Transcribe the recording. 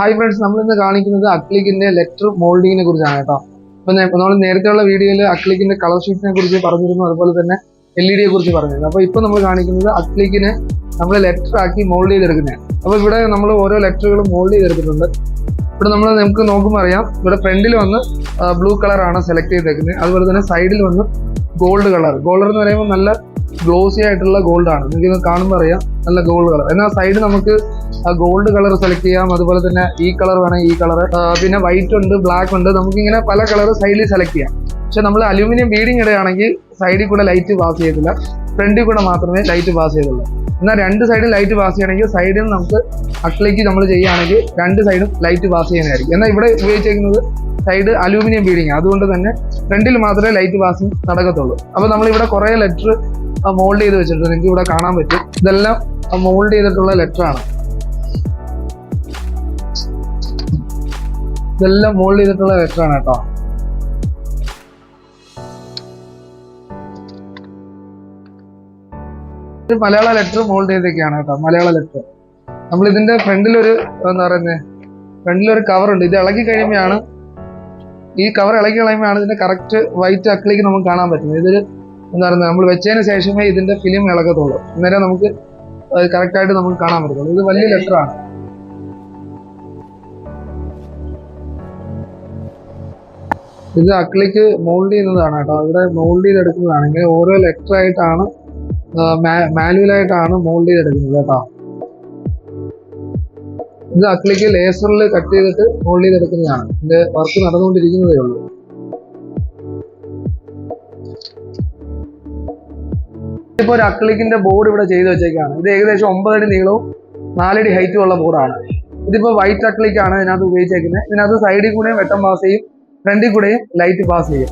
Hi friends നമ്മൾ ഇന്ന് കാണിക്കുന്നത് അക്ലിക്കിന്റെ ലെറ്റർ മോൾഡിങ്ങിനെ കുറിച്ചാണ് കേട്ടോ. അപ്പൊ നമ്മൾ നേരത്തെയുള്ള വീഡിയോയിൽ അക്ലിക്കിന്റെ കളർ ഷീറ്റിനെ കുറിച്ച് പറഞ്ഞിരുന്നു. അതുപോലെ തന്നെ എൽ ഇ ഡിയെ കുറിച്ച് പറഞ്ഞിരുന്നു. അപ്പൊ ഇപ്പൊ നമ്മൾ കാണിക്കുന്നത് അക്ലിക്കിനെ നമ്മൾ ലെറ്റർ ആക്കി മോൾഡ് ചെയ്തെടുക്കുന്നതാണ്. അപ്പൊ ഇവിടെ നമ്മൾ ഓരോ ലെറ്ററുകളും മോൾഡ് ചെയ്തെടുത്തിട്ടുണ്ട്. ഇവിടെ നമ്മൾ നമുക്ക് നോക്കുമ്പോൾ അറിയാം ഇവിടെ ഫ്രണ്ടിൽ വന്ന് ബ്ലൂ കളറാണ് സെലക്ട് ചെയ്തേക്കുന്നത്. അതുപോലെ തന്നെ സൈഡിൽ വന്ന് ഗോൾഡ് കളർ ഗോൾഡ് എന്ന് പറയുമ്പോൾ നല്ല ഗ്ലോസി ആയിട്ടുള്ള ഗോൾഡാണ് നിങ്ങൾക്ക് കാണുമ്പോൾ അറിയാം നല്ല ഗോൾഡ് കളർ എന്നാൽ സൈഡ് നമുക്ക് ഗോൾഡ് കളർ സെലക്ട് ചെയ്യാം. അതുപോലെ തന്നെ ഈ കളർ വേണമെങ്കിൽ ഈ കളർ പിന്നെ വൈറ്റ് ഉണ്ട് ബ്ലാക്ക് ഉണ്ട്. നമുക്കിങ്ങനെ പല കളർ സൈഡിൽ സെലക്ട് ചെയ്യാം. പക്ഷെ നമ്മൾ അലൂമിനിയം ബീഡിങ് ഇടുകയാണെങ്കിൽ സൈഡിൽ കൂടെ ലൈറ്റ് പാസ് ചെയ്യത്തില്ല. ഫ്രണ്ടിൽ കൂടെ മാത്രമേ ലൈറ്റ് പാസ് ചെയ്തുള്ളൂ. എന്നാൽ രണ്ട് സൈഡിൽ ലൈറ്റ് പാസ് ചെയ്യണമെങ്കിൽ സൈഡിൽ നമുക്ക് അക്ലേക്ക് നമ്മൾ ചെയ്യുകയാണെങ്കിൽ രണ്ട് സൈഡും ലൈറ്റ് പാസ് ചെയ്യാനായിരിക്കും എന്നാൽ ഇവിടെ ഉപയോഗിച്ചിരിക്കുന്നത് സൈഡ് അലൂമിനിയം ബീഡിങ് അതുകൊണ്ട് തന്നെ ഫ്രണ്ടിൽ മാത്രമേ ലൈറ്റ് പാസിങ് നടക്കത്തുള്ളൂ. അപ്പോൾ നമ്മളിവിടെ കുറേ ലെറ്റർ മോൾഡ് ചെയ്ത് വെച്ചിട്ടുണ്ട്. നിങ്ങൾക്ക് ഇവിടെ കാണാൻ പറ്റും. ഇതെല്ലാം മോൾഡ് ചെയ്തിട്ടുള്ള ലെറ്റർ ആണ്. ഇതെല്ലാം മോൾഡ് ചെയ്തിട്ടുള്ള ലെറ്റർ ആണ് കേട്ടോ. മലയാള ലെറ്റർ മോൾഡ് ചെയ്തൊക്കെയാണ് കേട്ടോ. മലയാള ലെറ്റർ നമ്മൾ ഇതിന്റെ ഫ്രണ്ടിൽ ഒരു എന്താ പറയുന്നത് ഫ്രണ്ടിൽ ഒരു കവർ ഉണ്ട്. ഇത് ഇളകി കഴിയുമ്പോഴാണ് ഈ കവർ ഇളകി കളയുമ്പോഴാണ് ഇതിന്റെ കറക്റ്റ് വൈറ്റ് അക്കിലേക്ക് നമുക്ക് കാണാൻ പറ്റുന്നത്. ഇതൊരു എന്താ പറയുന്നത് നമ്മൾ വെച്ചതിന് ശേഷമേ ഇതിന്റെ ഫിലിം ഇളകത്തുള്ളൂ. അന്നേരം നമുക്ക് കറക്റ്റ് ആയിട്ട് നമുക്ക് കാണാൻ പറ്റുള്ളൂ ഇത് വലിയ ലെറ്റർ ആണ്. ഇത് അക്ലിക്ക് മോൾഡ് ചെയ്യുന്നതാണ് കേട്ടോ. ഇവിടെ മോൾഡ് ചെയ്തെടുക്കുന്നതാണ്. ഇങ്ങനെ ഓരോ ലെറ്റർ ആയിട്ടാണ് മാനുവലായിട്ടാണ് മോൾഡ് ചെയ്തെടുക്കുന്നത് കേട്ടോ. ഇത് അക്ലിക്ക് ലേസറിൽ കട്ട് ചെയ്തിട്ട് മോൾഡ് ചെയ്തെടുക്കുന്നതാണ്. ഇതിന്റെ വർക്ക് നടന്നുകൊണ്ടിരിക്കുന്നതേ ഉള്ളൂ. ഇപ്പൊ ഒരു അക്ലിക്കിന്റെ ബോർഡ് ഇവിടെ ചെയ്ത് വെച്ചേക്കാണ്. ഇത് ഏകദേശം ഒമ്പതടി നീളവും നാലടി ഹൈറ്റും ഉള്ള ബോർഡാണ് ഇതിപ്പോ വൈറ്റ് അക്ലിക്കാണ് ഇതിനകത്ത് ഉപയോഗിച്ചേക്കുന്നത്. ഇതിനകത്ത് സൈഡിൽ കൂടെയും വെട്ടം പാസ് ചെയ്യും ഫ്രണ്ടിൽ കൂടെയും ലൈറ്റ് പാസ് ചെയ്യും.